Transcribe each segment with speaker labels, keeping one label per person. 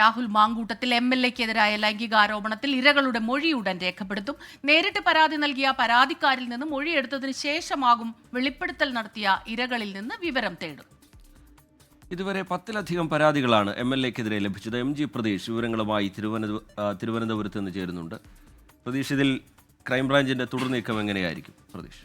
Speaker 1: Rahul Mamkootathil M L എക്കെതിരായ ലൈംഗികാരോപണത്തിൽ ഇരകളുടെ മൊഴി ഉടൻ രേഖപ്പെടുത്തും. നേരിട്ട് പരാതി നൽകിയ പരാതിക്കാരിൽ നിന്ന് മൊഴിയെടുത്തതിന് ശേഷമാകും വെളിപ്പെടുത്തൽ നടത്തിയ ഇരകളിൽ നിന്ന് വിവരം തേടും.
Speaker 2: ഇതുവരെ പത്തിലധികം പരാതികളാണ് എം എൽ എക്കെതിരെ ലഭിച്ചത്. എം ജി പ്രതീഷ് വിവരങ്ങളുമായി തിരുവനന്ത തിരുവനന്തപുരത്ത് നിന്ന് ചേരുന്നുണ്ട്. പ്രതീഷ് ഇതിൽ ക്രൈംബ്രാഞ്ചിന്റെ തുടർനീക്കം എങ്ങനെയായിരിക്കും പ്രതീഷ്?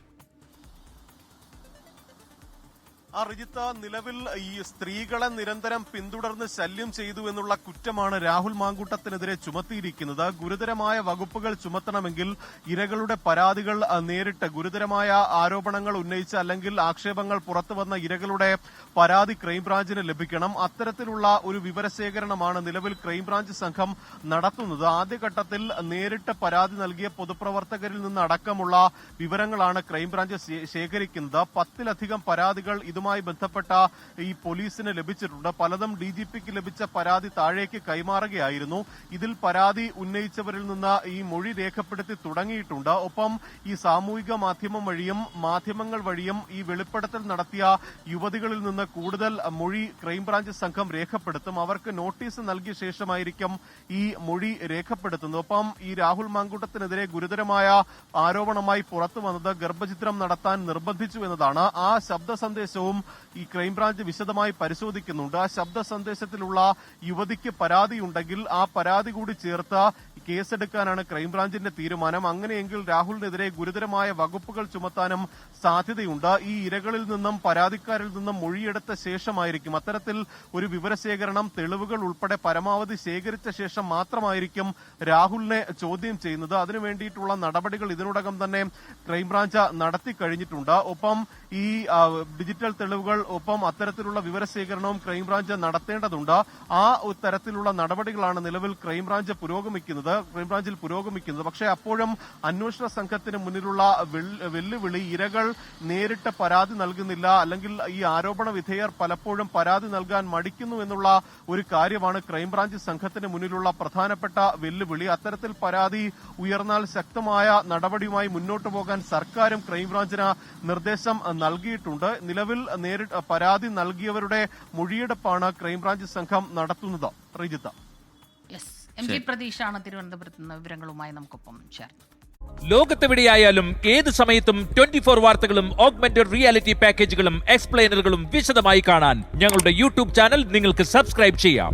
Speaker 3: ആ റിജിത്ത നിലവിൽ ഈ സ്ത്രീകളെ നിരന്തരം പിന്തുടർന്ന് ശല്യം ചെയ്തു എന്നുള്ള കുറ്റമാണ് രാഹുൽ മാങ്കൂട്ടത്തിനെതിരെ ചുമത്തിയിരിക്കുന്നത്. ഗുരുതരമായ വകുപ്പുകൾ ചുമത്തണമെങ്കിൽ ഇരകളുടെ പരാതികൾ നേരിട്ട് ഗുരുതരമായ ആരോപണങ്ങൾ ഉന്നയിച്ച് അല്ലെങ്കിൽ ആക്ഷേപങ്ങൾ പുറത്തുവന്ന ഇരകളുടെ പരാതി ക്രൈംബ്രാഞ്ചിന് ലഭിക്കണം. അത്തരത്തിലുള്ള ഒരു വിവരശേഖരണമാണ് നിലവിൽ ക്രൈംബ്രാഞ്ച് സംഘം നടത്തുന്നത്. ആദ്യഘട്ടത്തിൽ നേരിട്ട് പരാതി നൽകിയ പൊതുപ്രവർത്തകരിൽ നിന്ന് അടക്കമുള്ള വിവരങ്ങളാണ് ക്രൈംബ്രാഞ്ച് ശേഖരിക്കുന്നത്. പത്തിലധികം പരാതികൾ ഇതുമായി ബന്ധപ്പെട്ട ഈ പോലീസിന് ലഭിച്ചിട്ടുണ്ട്. പലതും ഡി ജി പിക്ക് ലഭിച്ച പരാതി താഴേക്ക് കൈമാറുകയായിരുന്നു. ഇതിൽ പരാതി ഉന്നയിച്ചവരിൽ നിന്ന് ഈ മൊഴി രേഖപ്പെടുത്തി തുടങ്ങിയിട്ടുണ്ട്. ഒപ്പം ഈ സാമൂഹിക മാധ്യമം വഴിയും മാധ്യമങ്ങൾ വഴിയും ഈ വെളിപ്പെടുത്തൽ നടത്തിയ യുവതികളിൽ നിന്ന് കൂടുതൽ മൊഴി ക്രൈംബ്രാഞ്ച് സംഘം രേഖപ്പെടുത്തും. അവർക്ക് നോട്ടീസ് നൽകിയ ശേഷമായിരിക്കും ഈ മൊഴി രേഖപ്പെടുത്തുന്നത്. ഒപ്പം ഈ രാഹുൽ മാങ്കൂട്ടത്തിനെതിരെ ഗുരുതരമായ ആരോപണമായി പുറത്തു വന്നത് ഗർഭചിത്രം നടത്താൻ നിർബന്ധിച്ചു എന്നതാണ്. ആ ശബ്ദ സന്ദേശവും ഈ ക്രൈംബ്രാഞ്ച് വിശദമായി പരിശോധിക്കുന്നുണ്ട്. ആ ശബ്ദ സന്ദേശത്തിലുള്ള യുവതിക്ക് പരാതിയുണ്ടെങ്കിൽ ആ പരാതി കൂടി ചേർത്ത് കേസെടുക്കാനാണ് ക്രൈംബ്രാഞ്ചിന്റെ തീരുമാനം. അങ്ങനെയെങ്കിൽ രാഹുലിനെതിരെ ഗുരുതരമായ വകുപ്പുകൾ ചുമത്താനും സാധ്യതയുണ്ട്. ഈ ഇരകളിൽ നിന്നും പരാതിക്കാരിൽ നിന്നും മൊഴിയെടുത്ത ശേഷമായിരിക്കും. അത്തരത്തിൽ ഒരു വിവരശേഖരണം തെളിവുകൾ ഉൾപ്പെടെ പരമാവധി ശേഖരിച്ച ശേഷം മാത്രമായിരിക്കും രാഹുലിനെ ചോദ്യം ചെയ്യുന്നത്. അതിനുവേണ്ടിയിട്ടുള്ള നടപടികൾ ഇതിനോടകം തന്നെ ക്രൈംബ്രാഞ്ച് നടത്തി കഴിഞ്ഞിട്ടുണ്ട്. ഒപ്പം ഈ ഡിജിറ്റൽ തെളിവുകൾ ഒപ്പം അത്തരത്തിലുള്ള വിവരശേഖരണവും ക്രൈംബ്രാഞ്ച് നടത്തേണ്ടതുണ്ട്. ആ തരത്തിലുള്ള നടപടികളാണ് നിലവിൽ ക്രൈംബ്രാഞ്ച് പുരോഗമിക്കുന്നത് ക്രൈംബ്രാഞ്ചിൽ പുരോഗമിക്കുന്നത്. പക്ഷേ അപ്പോഴും അന്വേഷണ സംഘത്തിന് മുന്നിലുള്ള വെല്ലുവിളി ഇരകൾ നേരിട്ട് പരാതി നൽകുന്നില്ല. അല്ലെങ്കിൽ ഈ ആരോപണ വിധേയർ പലപ്പോഴും പരാതി നൽകാൻ മടിക്കുന്നു എന്നുള്ള ഒരു കാര്യമാണ് ക്രൈംബ്രാഞ്ച് സംഘത്തിന് മുന്നിലുള്ള പ്രധാനപ്പെട്ട വെല്ലുവിളി. അത്തരത്തിൽ പരാതി ഉയർന്നാൽ ശക്തമായ നടപടിയുമായി മുന്നോട്ട് പോകാൻ സർക്കാരും ക്രൈംബ്രാഞ്ചിന് നിർദ്ദേശം നൽകിയിട്ടുണ്ട്. നിലവിൽ നേരിട്ട് പരാതി നൽകിയവരുടെ മൊഴിയെടുപ്പാണ് ക്രൈംബ്രാഞ്ച് സംഘം നടത്തുന്നത്. റിജിത്ത്.
Speaker 1: യെസ് എം ജി പ്രതീക്ഷാണ് തിരുവനന്തപുരത്ത് നിന്ന് വിവരങ്ങളുമായി നമുക്കൊപ്പം ചേർന്നത്.
Speaker 4: ലോകത്തെവിടെയായാലും ഏത് സമയത്തും ട്വന്റി ഫോർ വാർത്തകളും ഓഗ്മെന്റഡ് റിയാലിറ്റി പാക്കേജുകളും എക്സ്പ്ലെയിനറുകളും വിശദമായി കാണാൻ ഞങ്ങളുടെ യൂട്യൂബ് ചാനൽ നിങ്ങൾക്ക് സബ്സ്ക്രൈബ് ചെയ്യാം.